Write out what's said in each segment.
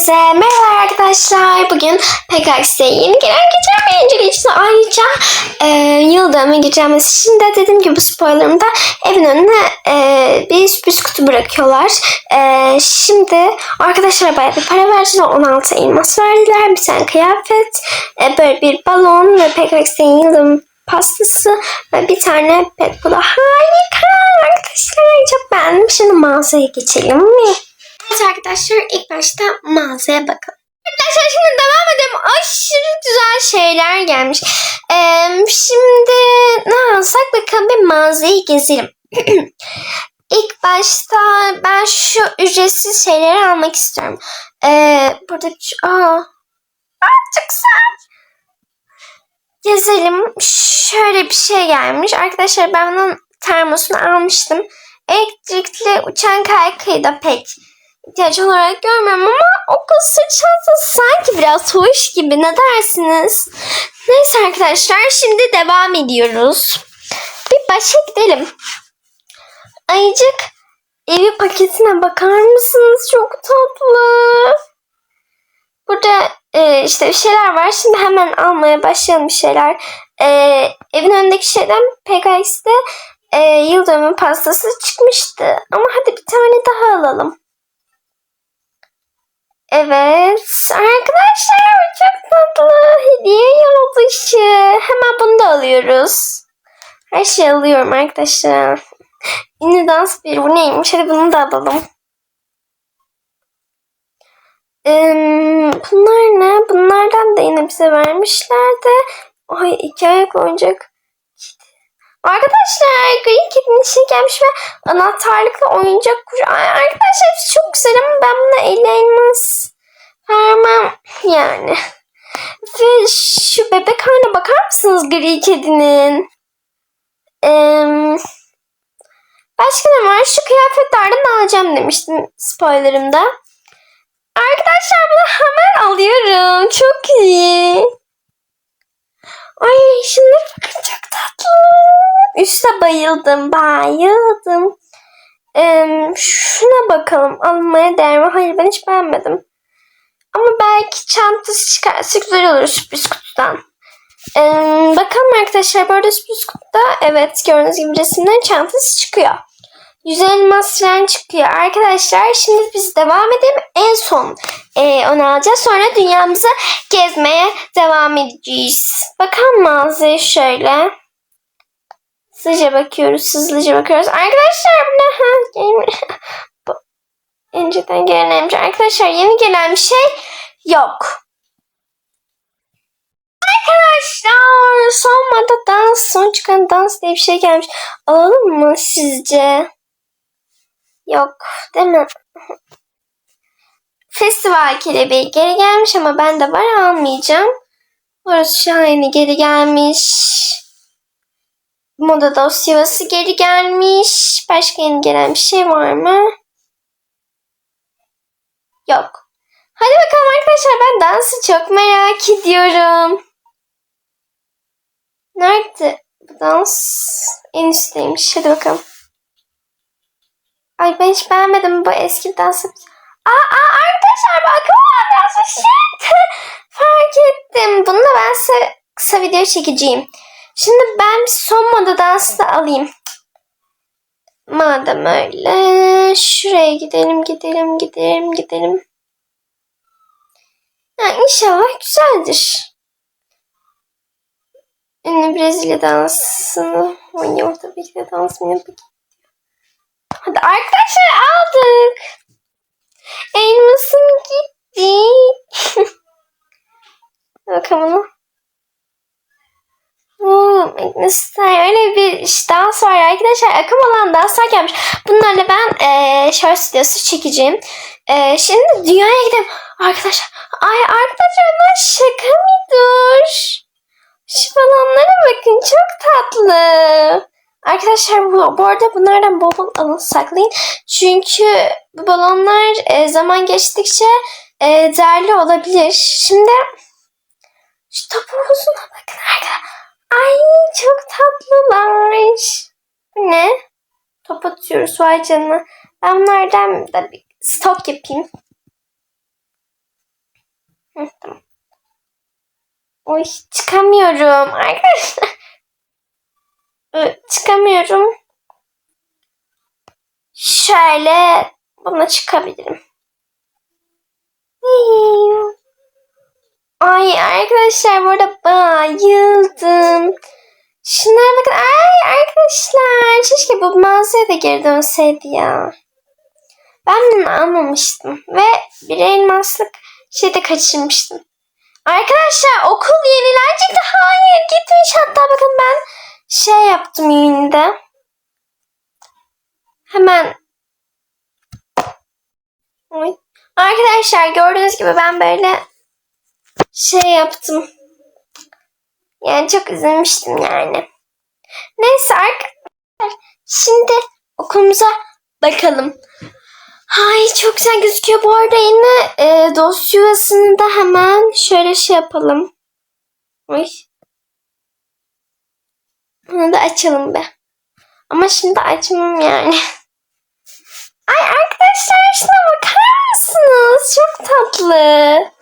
Hepinize merhaba arkadaşlar. Bugün PKX'de yeni gelen geçen birinci geçti. Ayrıca e, yıl dönümü geçeceğimiz için de dediğim gibi bu spoilerımda evin önüne e, bir sürpriz kutu bırakıyorlar. E, şimdi arkadaşlara bayağı bir para verdiler. 16 elmas verdiler. Bir tane kıyafet, e, böyle bir balon ve PKX'in yıl dönümü pastası ve bir tane pet bu da harika arkadaşlar. Çok beğendim. Şimdi mağazaya geçelim mi? Evet arkadaşlar ilk başta mağazaya bakalım. Arkadaşlar şimdi devam edelim. Aşırı güzel şeyler gelmiş. Ee, şimdi ne alsak bakalım bir mağazayı gezelim. ilk başta ben şu ücretsiz şeyleri almak istiyorum. Ee, burada aa, aa, çok güzel. Gezelim. Şöyle bir şey gelmiş. Arkadaşlar ben bunun termosunu almıştım. Elektrikli uçan kaykayı da pek ihtiyaç olarak görmüyorum ama okul sırt çantası sanki biraz hoş gibi ne dersiniz? Neyse arkadaşlar şimdi devam ediyoruz. Bir başa gidelim. Ayıcık evi paketine bakar mısınız? Çok tatlı. Burada e, işte bir şeyler var. Şimdi hemen almaya başlayalım bir şeyler. E, evin önündeki şeyden PKX'de e, yıl dönümü pastası çıkmıştı. Ama hadi bir tane daha alalım. Evet arkadaşlar çok tatlı hediye yoldaşı. Hemen bunu da alıyoruz. Her şeyi alıyorum arkadaşlar. Yine dans bir bu neymiş hadi bunu da alalım. Bunlar ne? Bunlardan da yine bize vermişlerdi. Ay iki ayak oyuncak. Arkadaşlar gri kedinin içine gelmiş ve anahtarlıklı oyuncak kuş. Ay, arkadaşlar hepsi çok güzel ama ben buna el elmas vermem yani. Ve şu bebek haline bakar mısınız gri kedinin? Ee, başka ne var? Şu kıyafetlerden alacağım demiştim spoilerımda. Arkadaşlar bunu hemen alıyorum. Çok iyi. Ay şunlara bakın çok tatlı. Üste bayıldım. Bayıldım. Ee, şuna bakalım. Almaya değer mi? Hayır ben hiç beğenmedim. Ama belki çantası çıkarsa güzel olur sürpriz kutudan. Ee, bakalım arkadaşlar. Bu arada sürpriz kutuda evet gördüğünüz gibi resimden çantası çıkıyor. 100 elmas falan çıkıyor. Arkadaşlar şimdi biz devam edelim. En son e, onu alacağız. Sonra dünyamızı gezmeye devam edeceğiz. Bakalım mağazaya şöyle. Hızlıca bakıyoruz. Hızlıca bakıyoruz. Arkadaşlar bu ne? Önceden gelen emci. Arkadaşlar yeni gelen bir şey yok. Arkadaşlar son moda dans, son çıkan dans diye bir şey gelmiş. Alalım mı sizce? Yok değil mi? Festival kelebeği geri gelmiş ama ben de var almayacağım. Orası şahane geri gelmiş. Moda dosyası geri gelmiş. Başka yeni gelen bir şey var mı? Yok. Hadi bakalım arkadaşlar ben dansı çok merak ediyorum. Nerede? Bu dans en üstteymiş. Hadi bakalım. Ay ben hiç beğenmedim bu eski dansı. Aa, aa arkadaşlar bakın dansı shit. Fark ettim. Bunu da ben size kısa video çekeceğim. Şimdi ben son moda dansı da alayım. Madem öyle şuraya gidelim gidelim gidelim gidelim. Ha, inşallah güzeldir. Ünlü Brezilya dansını oynuyor tabii ki de yapayım. Hadi arkadaşlar aldık. Elmasım gitti. Bakalım öyle bir dans var arkadaşlar. Akım olan danslar gelmiş. Bunlarla ben e, short videosu çekeceğim. E, şimdi dünyaya gidelim. Arkadaşlar. Ay arkadaşlar bunlar şaka mıdır? Şu balonlara bakın çok tatlı. Arkadaşlar bu, bu arada bunlardan bol alın saklayın. Çünkü bu balonlar e, zaman geçtikçe e, değerli olabilir. Şimdi şu topuğuzuna bakın arkadaşlar. Ay çok tatlılar. Bu ne? Top atıyoruz vay canına. Ben bunlardan da bir stok yapayım. Hı, tamam. Oy çıkamıyorum arkadaşlar. Çıkamıyorum. Şöyle buna çıkabilirim. Hii. Ay arkadaşlar burada bayıldım. Şunlara bakın. Ay arkadaşlar. Keşke bu mağazaya da geri dönseydi ya. Ben bunu almamıştım. Ve bir elmaslık şey de kaçırmıştım. Arkadaşlar okul yenilenecekti. Hayır gitmiş. Hatta bakın ben şey yaptım yayında. Hemen. Arkadaşlar gördüğünüz gibi ben böyle şey yaptım. Yani çok üzülmüştüm yani. Neyse arkadaşlar şimdi okulumuza bakalım. Ay çok güzel gözüküyor. Bu arada yine e, dosya yuvasını da hemen şöyle şey yapalım. Oy. Bunu da açalım be. Ama şimdi açmam yani. Ay arkadaşlar şuna bakar mısınız? Çok tatlı.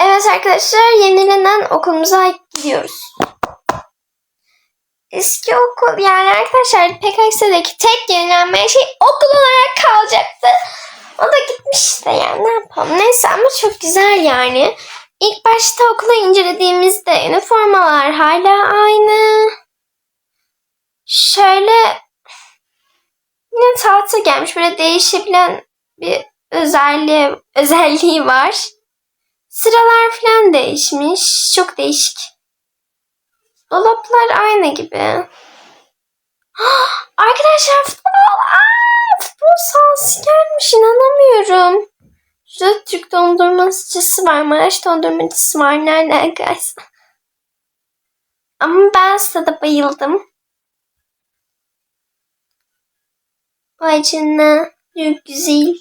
Evet arkadaşlar yenilenen okulumuza gidiyoruz. Eski okul yani arkadaşlar PKX'deki tek yenilenmeyen şey okul olarak kalacaktı. O da gitmiş de yani ne yapalım. Neyse ama çok güzel yani. İlk başta okula incelediğimizde üniformalar hala aynı. Şöyle yine tahta gelmiş. Böyle değişebilen bir özelliği, özelliği var. Sıralar falan değişmiş. Çok değişik. Dolaplar aynı gibi. Arkadaşlar futbol, aa, futbol sahası gelmiş inanamıyorum. Şurada Türk dondurmacısı var, Maraş dondurmacısı var. Nerede arkadaşlar? Ama ben stada bayıldım. Vay. Çok güzel.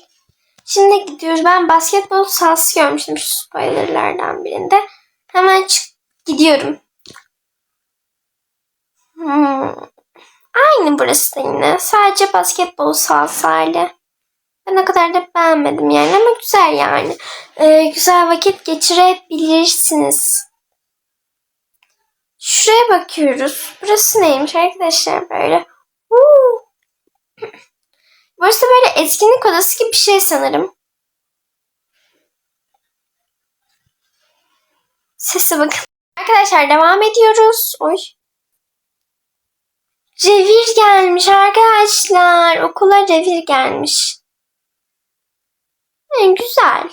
Şimdi gidiyoruz. Ben basketbol sahası görmüştüm şu spoilerlardan birinde. Hemen çık gidiyorum. Hmm. Aynı burası da yine. Sadece basketbol sahası hali. Ben o kadar da beğenmedim yani ama güzel yani. Ee, güzel vakit geçirebilirsiniz. Şuraya bakıyoruz. Burası neymiş arkadaşlar böyle. Burası böyle etkinlik odası gibi bir şey sanırım. Sese bakın. Arkadaşlar devam ediyoruz. Oy. Revir gelmiş arkadaşlar. Okula revir gelmiş. Yani güzel.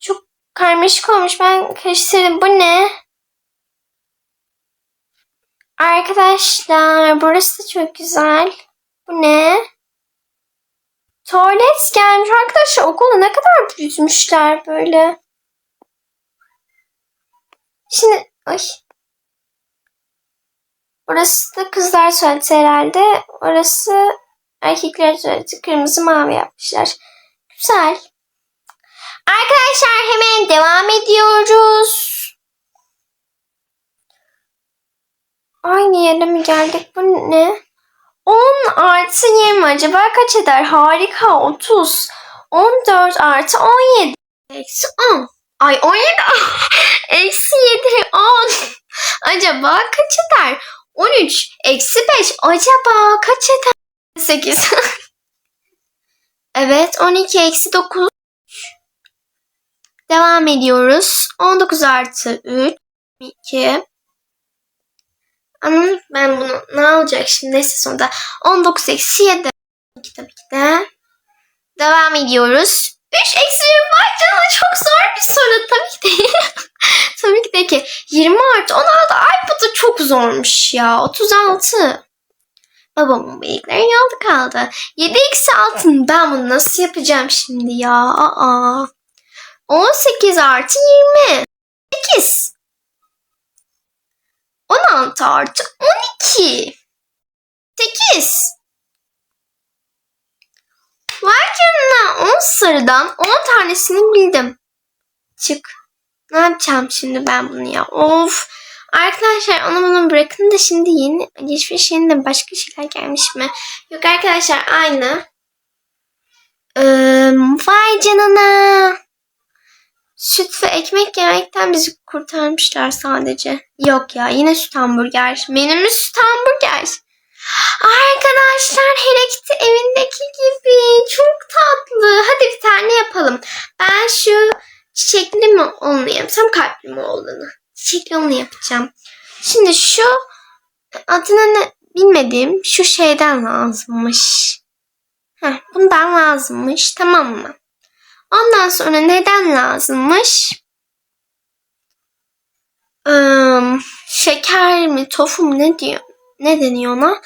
Çok karmaşık olmuş. Ben karıştırdım. Bu ne? Arkadaşlar burası çok güzel. Ne? Tuvalet gelmiş. Arkadaşlar okulu ne kadar büyütmüşler böyle. Şimdi ay. Burası da kızlar tuvaleti herhalde. Orası erkekler tuvaleti. Kırmızı mavi yapmışlar. Güzel. Arkadaşlar hemen devam ediyoruz. Aynı yere mi geldik? Bu ne? 10 artı 20 acaba kaç eder? Harika 30. 14 artı 17. Eksi 10. Ay 17. Eksi 7. 10. Acaba kaç eder? 13. Eksi 5. Acaba kaç eder? 8. evet 12 eksi 9. Devam ediyoruz. 19 artı 3. 2. Ama ben bunu ne olacak şimdi neyse sonunda 19 eksi 7 2 tabii ki de. Devam ediyoruz. 3 eksi 1 var çok zor bir soru tabii ki de. tabii ki de ki 20 artı 16 ay bu da çok zormuş ya 36. Babamın bıyıkları yolda kaldı. 7 eksi 6 ben bunu nasıl yapacağım şimdi ya? Aa. 18 artı 20. 8. 16 artı 12. 8. Vay canına 10 sarıdan 10 tanesini bildim. Çık. Ne yapacağım şimdi ben bunu ya? Of. Arkadaşlar onu bunu bırakın da şimdi yeni alışveriş yerine başka şeyler gelmiş mi? Yok arkadaşlar aynı. Ee, vay. Süt ve ekmek yemekten bizi kurtarmışlar sadece. Yok ya yine süt hamburger. Menümüz süt hamburger. Arkadaşlar Kitty evindeki gibi. Çok tatlı. Hadi bir tane yapalım. Ben şu çiçekli mi olanı yapsam kalpli mi olanı? Çiçekli olanı yapacağım. Şimdi şu adını ne bilmediğim şu şeyden lazımmış. Heh, bundan lazımmış tamam mı? Ondan sonra neden lazımmış? Ee, şeker mi tofu mu ne diyor? Ne deniyor ona?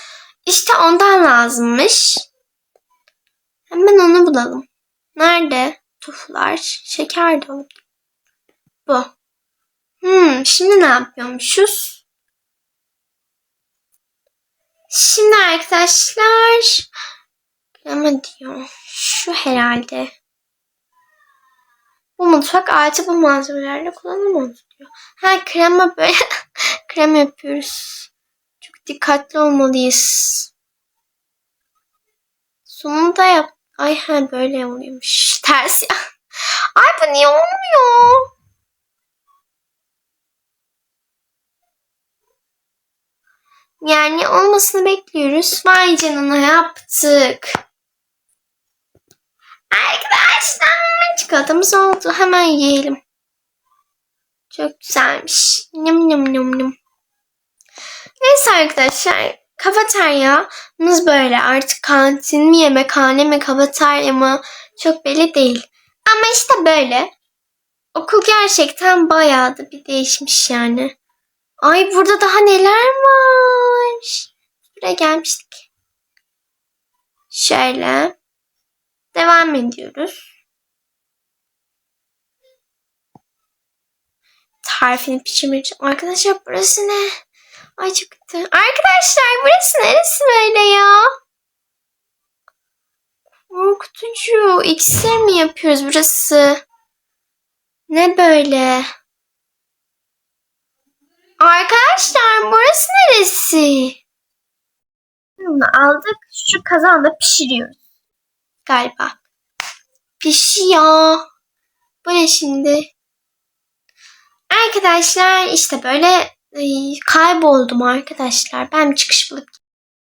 İşte ondan lazımmış. Hemen onu bulalım. Nerede? Tofular, şeker de olur. Bu. Hmm, şimdi ne yapıyormuşuz? Şimdi arkadaşlar ama diyor şu herhalde. Bu mutfak aleti bu malzemelerle kullanılamaz diyor. Ha krema böyle krem yapıyoruz. Çok dikkatli olmalıyız. Sonunda yap. Ay ha böyle oluyormuş. Ters ya. Ay bu niye olmuyor? Yani olmasını bekliyoruz. Vay canına yaptık. Arkadaşlar çikolatamız oldu. Hemen yiyelim. Çok güzelmiş. Nım nım nım nım. Neyse arkadaşlar kafeteryamız böyle. Artık kantin mi yemekhane mi kafeterya mı çok belli değil. Ama işte böyle. Okul gerçekten bayağı da bir değişmiş yani. Ay burada daha neler var. Buraya gelmiştik. Şöyle. Devam ediyoruz. Tarifini pişirmek Arkadaşlar burası ne? Ay kötü. Arkadaşlar burası neresi böyle ya? Korkutucu. İksir mi yapıyoruz burası? Ne böyle? Arkadaşlar burası neresi? Bunu aldık. Şu kazanda pişiriyoruz. Galiba. Pişiyor. Bu ne şimdi? Arkadaşlar işte böyle ay, kayboldum arkadaşlar. Ben çıkış bulup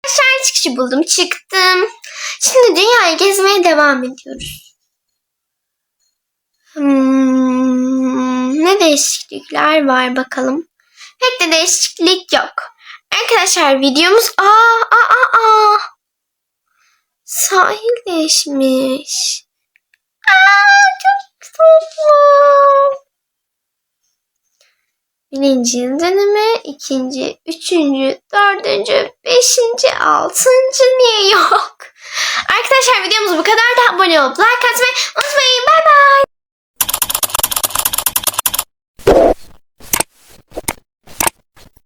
Arkadaşlar çıkışı buldum. Çıktım. Şimdi dünyayı gezmeye devam ediyoruz. Hmm, ne değişiklikler var bakalım. Pek de değişiklik yok. Arkadaşlar videomuz aa aa aa aa. Sahil değişmiş. Aa çok tatlı. Birinci yıl dönümü, ikinci, üçüncü, dördüncü, beşinci, altıncı niye yok? Arkadaşlar videomuz bu kadar da abone olup like atmayı unutmayın.